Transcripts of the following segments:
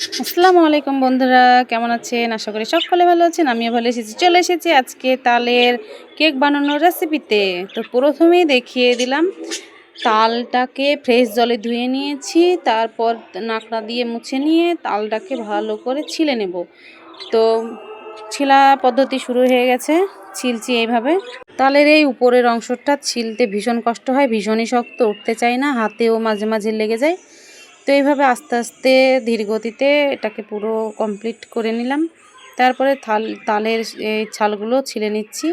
আসসালামু আলাইকুম বন্ধুরা, কেমন আছেন? আশা করি সকলে ভালো আছেন, আমিও ভালো এসেছি চলে এসেছি আজকে তালের কেক বানানোর রেসিপিতে তো প্রথমেই দেখিয়ে দিলাম, তালটাকে ফ্রেশ জলে ধুয়ে নিয়েছি, তারপর নাকড়া দিয়ে মুছে নিয়ে তালটাকে ভালো করে ছিলে নেব। তো ছিলা পদ্ধতি শুরু হয়ে গেছে, ছিলছি এইভাবে। তালের এই উপরের অংশটা ছিলতে ভীষণ কষ্ট হয়, ভীষণই শক্ত, উঠতে চায় না, হাতেও মাঝে মাঝে লেগে যায়। তো এইভাবে আস্তে আস্তে ধীর গতিতে এটাকে পুরো কমপ্লিট করে নিলাম। তারপরে থাল, তালের এই ছালগুলো ছিলে নিচ্ছি।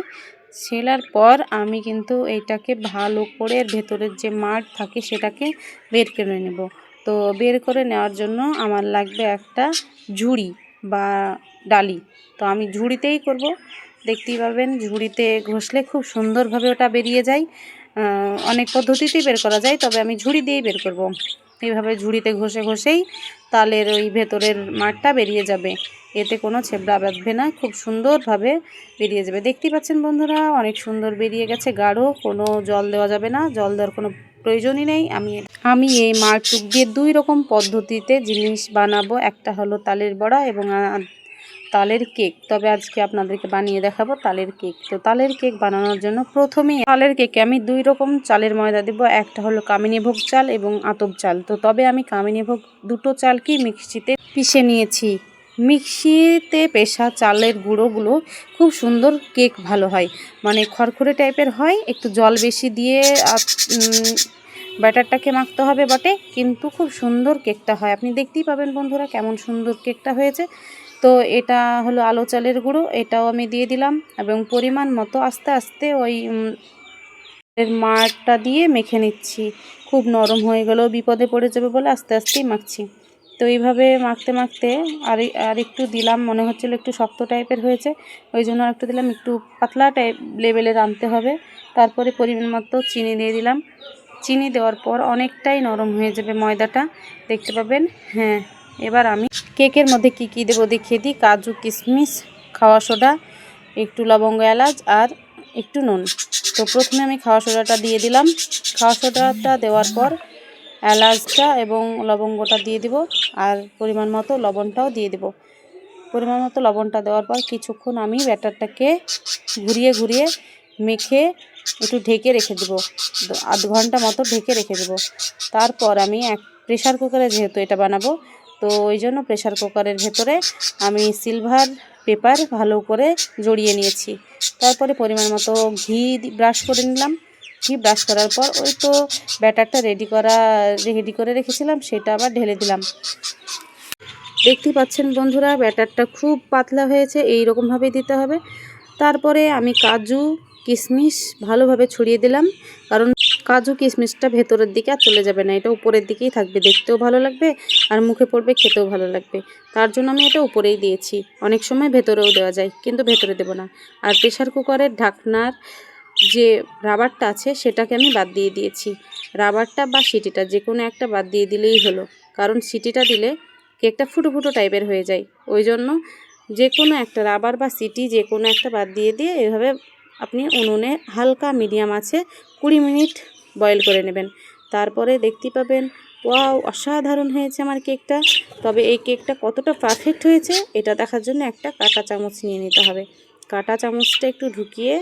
ছেলার পর আমি কিন্তু এইটাকে ভালো করে ভেতরের যে মাঠ থাকে সেটাকে বের করে নেব। তো বের করে নেওয়ার জন্য আমার লাগবে একটা ঝুড়ি বা ডালি। তো আমি ঝুড়িতেই করব। দেখতেই পাবেন ঝুড়িতে ঘষলে খুব সুন্দরভাবে ওটা বেরিয়ে যায়। অনেক পদ্ধতিতেই বের করা যায়, তবে আমি ঝুড়ি দিয়েই বের করব। এইভাবে ঝুড়িতে ঘষে ঘষেই তালের ওই ভেতরের মাঠটা বেরিয়ে যাবে। এতে কোনো ছেবড়া বাঁধবে না, খুব সুন্দরভাবে বেরিয়ে যাবে। দেখতেই পাচ্ছেন বন্ধুরা, অনেক সুন্দর বেরিয়ে গেছে গাঢ়, কোনো জল দেওয়া যাবে না, জল দেওয়ার কোনো প্রয়োজনই নেই। আমি আমি এই মাঠটুক দিয়ে দুই রকম পদ্ধতিতে জিনিস বানাবো। একটা হলো তালের বড়া এবং তালের কেক। তবে আজকে আপনাদেরকে বানিয়ে দেখাবো তালের কেক। তো তালের কেক বানানোর জন্য প্রথমেই তালের কেকে আমি দুই রকম চালের ময়দা দেবো। একটা হলো কামিনীভোগ চাল এবং আতপ চাল। তো তবে আমি কামিনীভোগ দুটো চালকেই মিক্সিতে পিষে নিয়েছি। মিক্সিতে পেশা চালের গুঁড়োগুলো খুব সুন্দর কেক ভালো হয়। মানে খড়খড়ে টাইপের হয়, একটু জল বেশি দিয়ে ব্যাটারটাকে মাখতে হবে বটে, কিন্তু খুব সুন্দর কেকটা হয়। আপনি দেখতেই পাবেন বন্ধুরা কেমন সুন্দর কেকটা হয়েছে। তো এটা হলো আলো চালের গুঁড়ো, এটাও আমি দিয়ে দিলাম এবং পরিমাণ মতো আস্তে আস্তে ওই এর মাঠটা দিয়ে মেখে নিচ্ছি। খুব নরম হয়ে গেলেও বিপদে পড়ে যাবে বলে আস্তে আস্তেই মাখছি। তো এইভাবে মাখতে মাখতে আর আর একটু দিলাম, মনে হচ্ছিল একটু শক্ত টাইপের হয়েছে, ওই জন্য একটু দিলাম, একটু পাতলা টাইপ লেভেলের আনতে হবে। তারপরে পরিমাণ মতো চিনি দিয়ে দিলাম। চিনি দেওয়ার পর অনেকটাই নরম হয়ে যাবে ময়দাটা। দেখতে পাবেন? হ্যাঁ এবার আমি কেকের মধ্যে কি কি দেবো দেখিয়ে দিই। কাজু, কিশমিশ, খাওয়া সোডা, একটু লবঙ্গ, এলাচ আর একটু নুন। তো প্রথমে আমি খাওয়া সোডাটা দিয়ে দিলাম। খাওয়া সোডাটা দেওয়ার পর এলাচটা এবং লবঙ্গটা দিয়ে দিব আর পরিমাণ মতো লবণটাও দিয়ে দেব। পরিমাণ মতো লবণটা দেওয়ার পর কিছুক্ষণ আমি ব্যাটারটাকে ঘুরিয়ে ঘুরিয়ে মেখে একটু ঢেকে রেখে দেবো। আধ ঘণ্টা মতো ঢেকে রেখে দেবো। তারপর আমি এক প্রেশার কুকারে যেহেতু এটা বানাবো, তো ওই জন্য প্রেশার কুকারের ভেতরে আমি সিলভার পেপার ভালো করে জড়িয়ে নিয়েছি। তারপরে পরিমাণ মতো ঘি ব্রাশ করে নিলাম। ঘি ব্রাশ করার পর ওই তো ব্যাটারটা রেডি করা রেডি করে রেখেছিলাম, সেটা আবার ঢেলে দিলাম। দেখতে পাচ্ছেন বন্ধুরা, ব্যাটারটা খুব পাতলা হয়েছে এই রকমভাবে দিতে হবে। তারপরে আমি কাজু, কিশমিশ ভালোভাবে ছড়িয়ে দিলাম। কারণ কাজু, কিশমিশটা ভেতরের দিকে আর চলে যাবে না। এটা উপরের দিকেই থাকবে। দেখতেও ভালো লাগবে আর মুখে পড়বে, খেতেও ভালো লাগবে। তার জন্য আমি এটা উপরেই দিয়েছি। অনেক সময় ভেতরেও দেওয়া যায়, কিন্তু ভেতরে দেবো না। আর প্রেশার কুকারের ঢাকনার যে রাবারটা আছে, সেটাকে আমি বাদ দিয়ে দিয়েছি। রাবারটা বা সিটিটা, যে কোনো একটা বাদ দিয়ে দিলেই হলো। কারণ সিটিটা দিলে কেকটা ফুটো ফুটো টাইপের হয়ে যায়। ওই জন্য যে কোনো একটা রাবার বা সিটি যে কোনো একটা বাদ দিয়ে দিয়ে এভাবে আপনি উনুনে হালকা মিডিয়াম আছে কুড়ি মিনিট বয়েল করে নেবেন। তারপরে দেখতে পাবেন, ওয়াও, অসাধারণ হয়েছে আমার কেকটা। তবে এই কেকটা কতটা পারফেক্ট হয়েছে, এটা দেখার জন্য একটা কাঁটা চামচ নিয়ে নিতে হবে। কাঁটা চামচটা একটু ঢুকিয়ে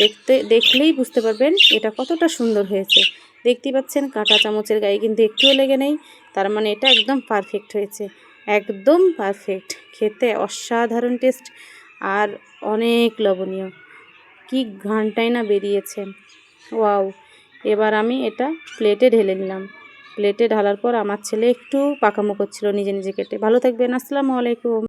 দেখতে, দেখলেই বুঝতে পারবেন এটা কতটা সুন্দর হয়েছে। দেখতে পাচ্ছেন কাঁটা চামচের গায়ে কিন্তু একটুও লেগে নেই, তার মানে এটা একদম পারফেক্ট হয়েছে। একদম পারফেক্ট খেতে অসাধারণ টেস্ট আর অনেক লবণীয় কি ঘন্টায় না বেরিয়েছে। ওয়াও এবার আমি এটা প্লেটে ঢেলে নিলাম। প্লেটে ঢালার পর আমার ছেলে একটু পাকামো করছিল নিজে নিজে কেটে। ভালো থাকবেন। আসসালামু আলাইকুম।